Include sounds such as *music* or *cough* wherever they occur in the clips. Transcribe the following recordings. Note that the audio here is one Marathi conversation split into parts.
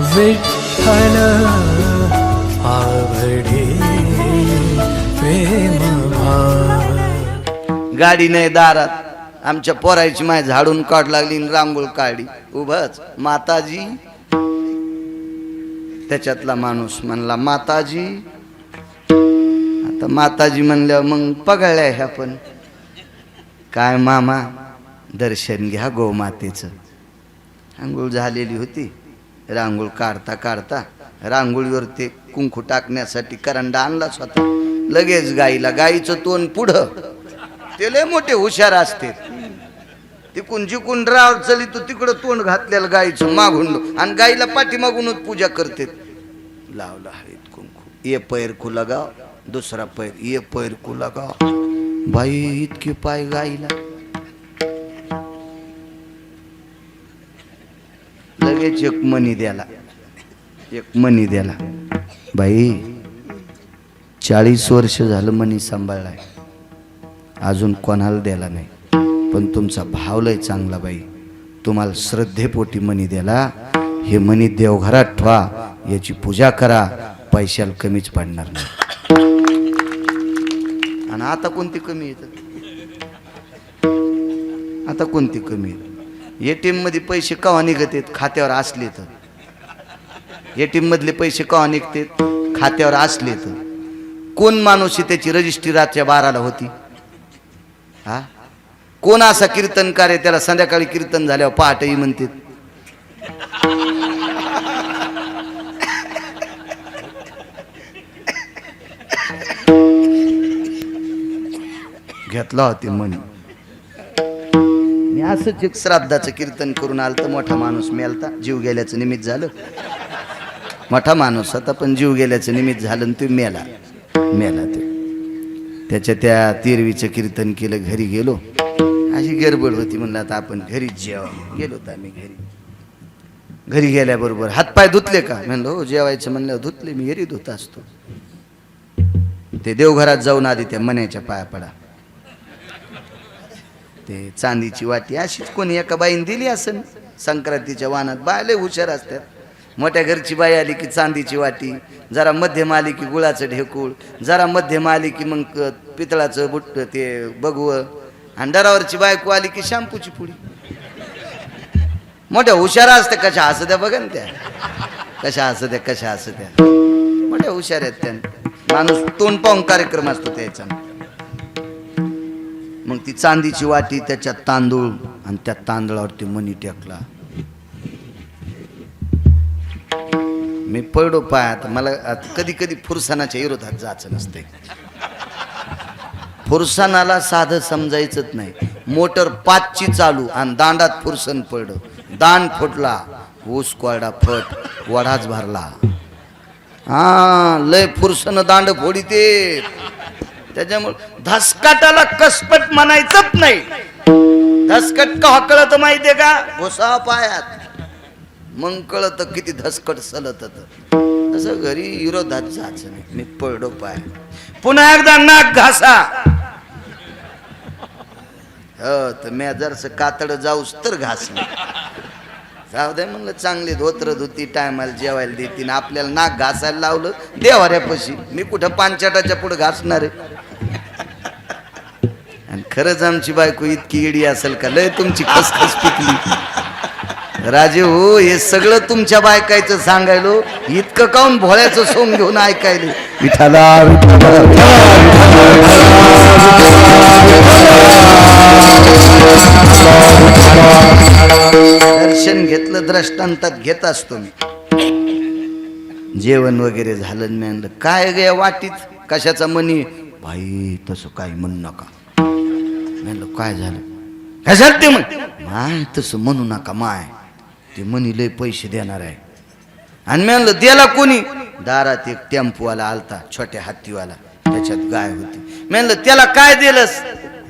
विठ्ठल आवडे प्रेम गाडी नाही दारात. आमच्या पोरायची माय झाडून काढ लागली रांगोळ काढली. उभच. माताजी. त्याच्यातला माणूस म्हणला माताजी. आता माताजी म्हणल्यावर मग पगळल्या ह्या पण. काय मामा दर्शन घ्या गोमातेचं आंघोळ झालेली होती. रांगोळ काढता काढता रांगोळीवर ते कुंकू टाकण्यासाठी करंडा आणलाच होता लगेच गाईला गाईचं तोंड पुढं. ते लय मोठे हुशार असते तिकून जिकून राव चली तू तिकडं तोंड घातलेलं गाईचं मागून आणि गाईला पाठीमागूनच पूजा करते लावला हळीत कुंकू. ये पैर कु लगाव दुसरा पैर ये पैर कु लगाव बाई इतकी पाय गाईला. लगेच एक मनी द्याला. एक मनी द्याला. बाई चाळीस वर्ष झालं मनी सांभाळलाय. अजून कोणाला द्याला नाही. पण तुमचा भाव लय चांगला बाई. तुम्हाला श्रद्धेपोटी मनी द्याला हे मनी देवघरात ठेवा. याची पूजा करा. पैशाला कमीच पडणार नाही. आणि आता कोणती कमी येत आता कोणती कमी येत एटीएममध्ये पैसे कवा निघतात? खात्यावर असले तर. एटीएम मधले पैसे कवा निघतात? खात्यावर असले तर. कोण माणूस त्याची रजिस्ट्री रातच्या बाराला होती? हा? कोण असा कीर्तनकार आहे त्याला संध्याकाळी कीर्तन झाल्यावर पहाटही म्हणतात? *coughs* घेतला होती म्हणे मी असंच एक श्राद्धाचं कीर्तन करून आलं तर मोठा माणूस मेलता जीव गेल्याचं निमित्त झालं. मोठा माणूस आता पण जीव गेल्याचं निमित्त झालं आणि तो मेला. मेला ते. त्याच्या त्या तिरवीचं कीर्तन केलं घरी गेलो. अशी गडबड होती म्हणलं आता आपण घरीच जेवा गेलो तर आम्ही घरी. घरी गेल्याबरोबर हातपाय धुतले का? म्हणलं हो जेवायचं म्हणलं धुतले मी घरी धुत असतो. ते देवघरात जाऊन आधी त्या मण्याच्या पाया पडा. ते चांदीची वाटी अशीच कोणी एका बाईने दिली असेल संक्रांतीच्या वाहनात बायले हुशार असतात. मोठ्या घरची बाई आली की चांदीची वाटी जरा मध्यम आली की गुळाचं ढेकूळ जरा मध्यम आली की मग पितळाचं बुट ते बघवं. आणि दरावरची बायको आली की शॅम्पूची पुडी. मोठ्या हुशार असते कशा असं द्या बघा ना त्या. कशा असं द्या कशा असं द्या. मोठ्या हुशार आहेत त्या. माणूस तोंड पाहून कार्यक्रम असतो त्याचा ती चांदीची वाटी त्याच्यात तांदूळ आणि त्या तांदळावरती मनी टेकला. मी पडलो पायात मला कधी कधी फुरसानाच्या विरोधात जायचं नसते फुरसानाला साधं समजायचंच नाही. मोटर पाचची चालू आणि दांडात फुरसन पडलं. दांड फुटला ऊस कोरडा फट वडाच भरला. हा लय फुरसन दांड फोडीते त्याच्यामुळे धसकाटाला कसपट म्हणायचंच नाही. धसकट का कळत माहितीये का? घोसा पायात. मग कळत किती धसकट सलत तसं घरी विरोधात जायचं नाही. मी पडलो पाय. पुन्हा एकदा नाक घासा. हो तर मी जरस कातड जाऊस तर घास जाऊ दे म्हणलं चांगली धोत्र धुती टायमाला जेवायला देतीन. आपल्याला नाक घासायला लावलं देवाऱ्यापाशी. मी कुठं पांचाटाच्या पुढे घासणार आहे? आणि खरंच आमची बायको इतकी इडी असेल का? लय तुमची खसखस पिकली. राजे हो हे सगळं तुमच्या बायकायचं सांगायलो. इतकं काऊन भोळ्याचं सोंग घेऊन ऐकायले? विठाला दर्शन घेतलं द्रष्टांतात घेत असतो मी. जेवण वगैरे झालं मी काय गे वाटीत? कशाचा मनी? भाई तसं काही म्हणू नका. म्हणलं काय झालं? काय झालं ते म्हण माय तसं म्हणू नका माय. ते म्हणी लय पैसे देणार आहे. आणि म्हणलं द्याला कोणी? दारात एक टेम्पोवाला आलता छोट्या हत्तीवाला. त्याच्यात गाय होती. म्हणलं त्याला काय दिलंस?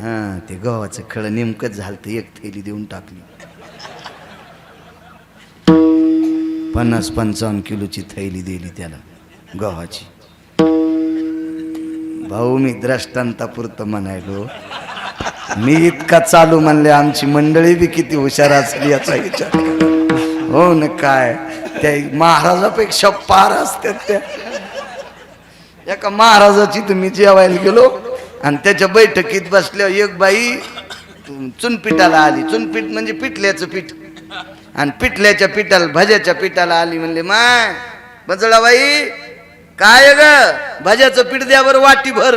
हा ते गव्हाचं खेळ नेमकंच झालं एक थैली देऊन टाकली. पन्नास पंचावन्न किलोची थैली दिली त्याला गव्हाची. भाऊ मी द्रष्टांतापुरतं म्हणायलो मी इतका चालू म्हणले आमची मंडळी बी किती हुशार असली याचा विचार हो ना काय? त्या महाराजापेक्षा पार असतात त्या. एका महाराजाची तुम्ही जेवायला गेलो आणि त्याच्या बैठकीत बसल्या एक बाई चुनपिठाला आली. चुनपीठ म्हणजे पिठल्याचं पीठ. आणि पिठल्याच्या पिठाला भज्याच्या पिठाला आली म्हणले माय बजळाबाई काय ग? भज्याचं पीठ द्या बरं वाटी भर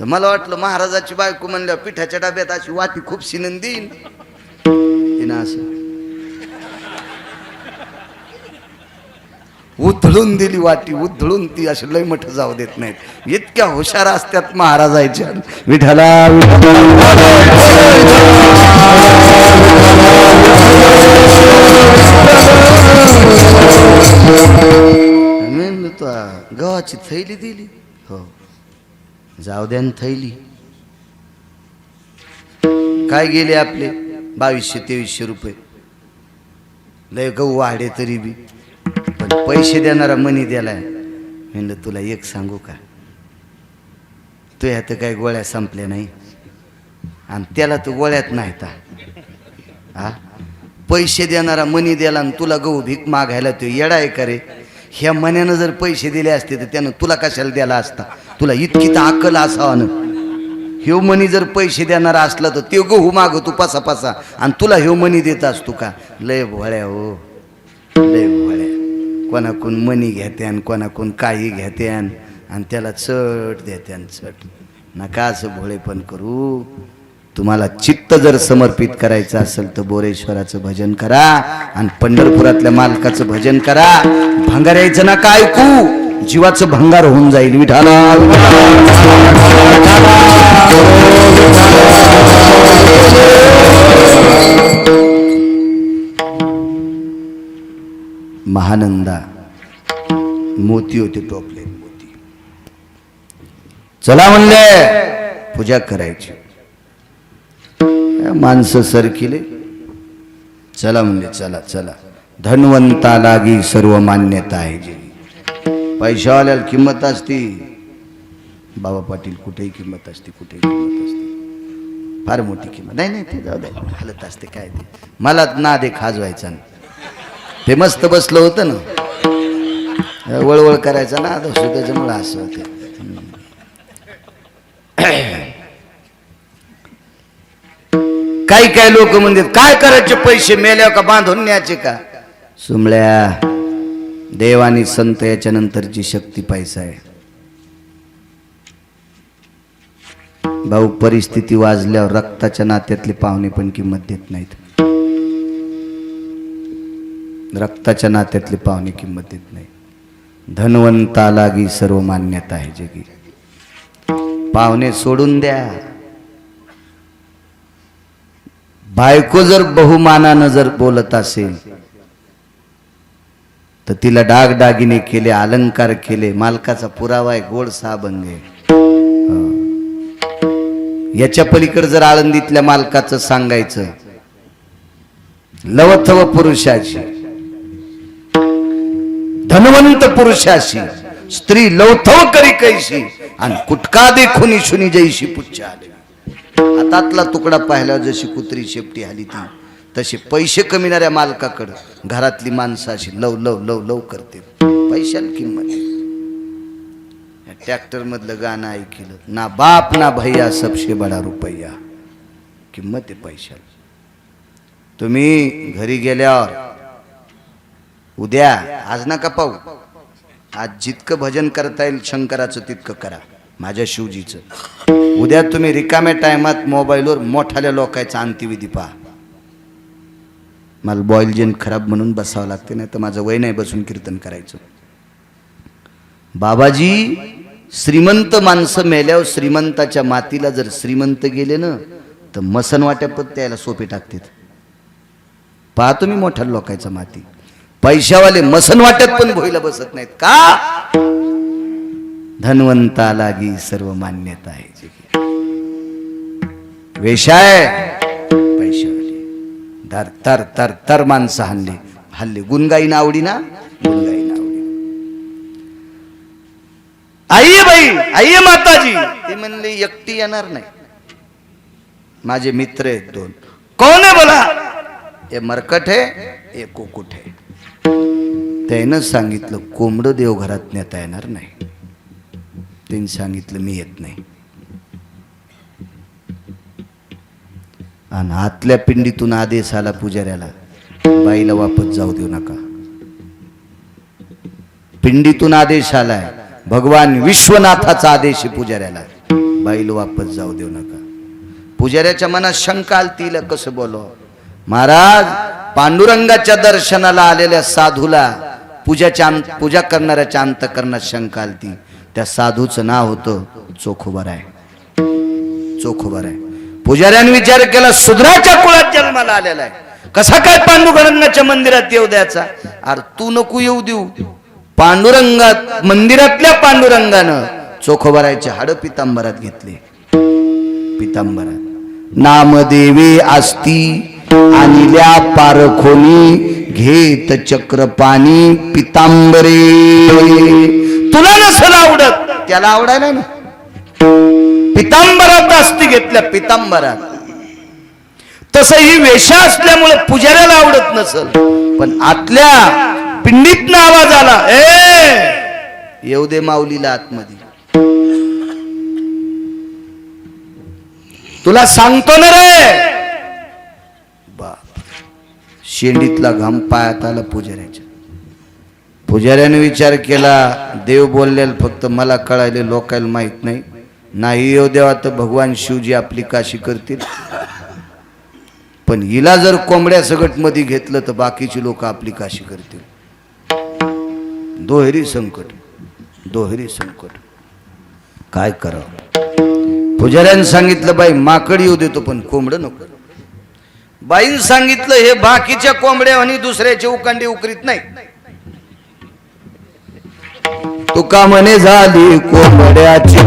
तर मला वाटलं महाराजाची बायको म्हणल्या पिठाच्या डब्यात अशी वाटी खूप शिनून देईन. तिनं असं. उधळून दिली वाटी उधळून ती अशी लय मठ जाऊ देत नाहीत. इतक्या हुशार असतात महाराजायच्या. विठाला मी गव्हाची थैली दिली? हो. जाऊ द्या न थैली. काय गेले आपले? बावीसशे तेवीसशे रुपये. लय गहू वाढे तरी बी. पण पैसे देणारा मनी द्यालाय म्हणलं तुला एक सांगू का? तू ह्यात काही गोळ्या संपल्या नाही. आणि त्याला तू गोळ्यात नाही ता. हा पैसे देणारा मनी द्याला आणि तुला गहू भीक मागायला तो येडा आहे का रे? ह्या मन्यानं जर पैसे दिले असते तर त्यानं तुला कशाला द्याला असता? तुला इतकी तर अक्कल असावं ह्यो मनी जर पैसे देणारा असला तर ते गहू मागवतो पासा पासा. आणि तुला ह्यो मनी देत असतो का? लय भोळ्या हो. लय भोळ्या. कोणाकून मनी घेत्यान कोणाकून काही घेत्यान आणि त्याला चट देत्यान चट. नका असं भोळेपण करू. तुम्हाला चित्त जर समर्पित करायचं असेल तर बोरेश्वराचं भजन करा आणि पंढरपुरातल्या मालकाचं भजन करा. भंगारायचं नका ऐकू. जीवाचं भंगार होऊन जाईल. विठाला महानंदा मोती होते टोपले. मोती चला म्हणले पूजा करायची. माणसं सरकिले. चला म्हणले चला चला. धनवंता लागी सर्व मान्यता आहे जी पैशावाल्याला किंमत असती. बाबा पाटील कुठेही किंमत असते कुठेही किंमत असते. फार मोठी किंमत. नाही नाही ते जाऊ दे. हलत असते काय ते. मला ना दे खाजवायचा नाही ते मस्त बसलं होतं ना. वळवळ करायचं ना आता त्याच्यामुळं असं होते. काही काही लोक म्हणतात काय करायचे पैसे? मेल्यावर का बांधून न्यायचे का? सुमळ्या देव आणि संत याच्या नंतरची शक्ती पैसा आहे. भाऊ परिस्थिती वाजल्यावर रक्ताच्या नात्यातले पाहुणे पण किंमत देत नाहीत. रक्ताच्या नात्यातले पाहुणे किंमत देत नाही धनवंता लागी सर्व मान्यता आहे जगी. पाहुणे सोडून द्या. बायको जर बहुमानानं जर बोलत असेल तर तिला डागडागिने केले अलंकार केले मालकाचा पुरावा आहे गोड साबंग आहे. याच्या पलीकडे जर आळंदीतल्या मालकाचं सांगायचं लवथव पुरुषाशी धनवंत पुरुषाशी स्त्री लवथव करी कैशी आणि कुटका देखुनी शुनी जैशी पुच्छ आली हातातला तुकडा पाहिला जशी कुत्री शेपटी आली ती तसे पैसे कमिणाऱ्या मालकाकडं घरातली माणसं अशी लव लव लव लव करते पैशाला किंमत ट्रॅक्टर मधलं गाणं ऐकलं. ना बाप ना भैया सबशे बडा रुपया. किंमत आहे पैशाला तुम्ही घरी गेल्यावर उद्या आज नका पाहू. आज जितकं भजन करता येईल शंकराचं तितकं करा. माझ्या शिवजीचं. उद्या तुम्ही रिकाम्या टायमात मोबाईलवर मोठाल्या लोकांचा अंत्यविधी पहा. मला बॉईल जेन खराब म्हणून बसावं लागते नाही तर माझं वय नाही बसून कीर्तन करायचं. बाबाजी श्रीमंत माणसं मेल्यावर श्रीमंताच्या मातीला जर श्रीमंत गेले ना तर मसन वाट्यापत त्याला सोपे टाकतात. पाहतो मी मोठ्या लोकांचा माती. पैशावाले मसन वाट्यात पण भोईला बसत नाहीत. का? धनवंता लागी सर्व मान्यता आहे. वेशाय धर तर तर तर माणसं हल्ली हल्ली. गुणगाई आवडी ना गुणगाई आवडी आई बाई आई माताजी. ते म्हणले एकटी येणार नाही. माझे मित्र आहेत दोन. कोण आहे बोला? हे मरकट आहे हे कुकुट आहे. त्यानं सांगितलं कोंबडं देवघरात नेता येणार नाही. त्यांनी सांगितलं मी येत नाही. आणि आतल्या पिंडीतून आदेश आला पुजाऱ्याला बाईला वापस जाऊ देऊ नका. पिंडीतून आदेश आलाय भगवान विश्वनाथाचा आदेश आहे पुजाऱ्याला. बाईला वापस जाऊ देऊ नका. पुजाऱ्याच्या मनात शंका आल तिला कसं बोलो? महाराज पांडुरंगाच्या दर्शनाला आलेल्या साधूला पूजाच्या अंत पूजा करणाऱ्याच्या अंतकरणात शंका आलती. त्या साधूचं नाव होतं चोखोबर आहे चोखोबर आहे पुजाऱ्याने विचार केला सुधराच्या कुळात जन्माला आलेला आहे. कसा काय पांडुरंगाच्या मंदिरात येऊ द्यायचा? अरे तू नको येऊ देऊ. पांडुरंगात मंदिरातल्या पांडुरंगानं चोखोबरायचे हाड पितांबरात घेतले. पितांबरात. नामदेवे आस्ती आणल्या पारखोनी घेत चक्र पाणी पितांबरे. तुला नसेल आवडत. त्याला आवडायला ना. पितांबरात आस्ती घेतल्या पितांबरात. तसं ही वेशा असल्यामुळे पुजाऱ्याला आवडत नसल. पण आतल्या पिंडीतनं आवाज आला ए येऊ दे माऊलीला आतमध्ये. तुला सांगतो ना रे. बाप शेंडीतला घाम पायात आला पुजाऱ्याच्या. पुजाऱ्याने विचार केला देव बोललेलं फक्त मला कळायले लोकायला माहीत नाही. नाही येऊ देवा तर भगवान शिवजी आपली काशी करतील. पण हिला जर कोंबड्या सगटमध्ये घेतलं तर बाकीची लोक आपली काशी करतील. दोहेरी संकट दोहेरी संकट. काय करावं? पुजाऱ्यानं सांगितलं बाई माकड येऊ देतो पण कोंबडं नको. बाईन सांगितलं हे बाकीच्या कोंबड्या आणि दुसऱ्याचे उकांडे उकरीत नाही तुका म्हणे झाली कोंबड्याची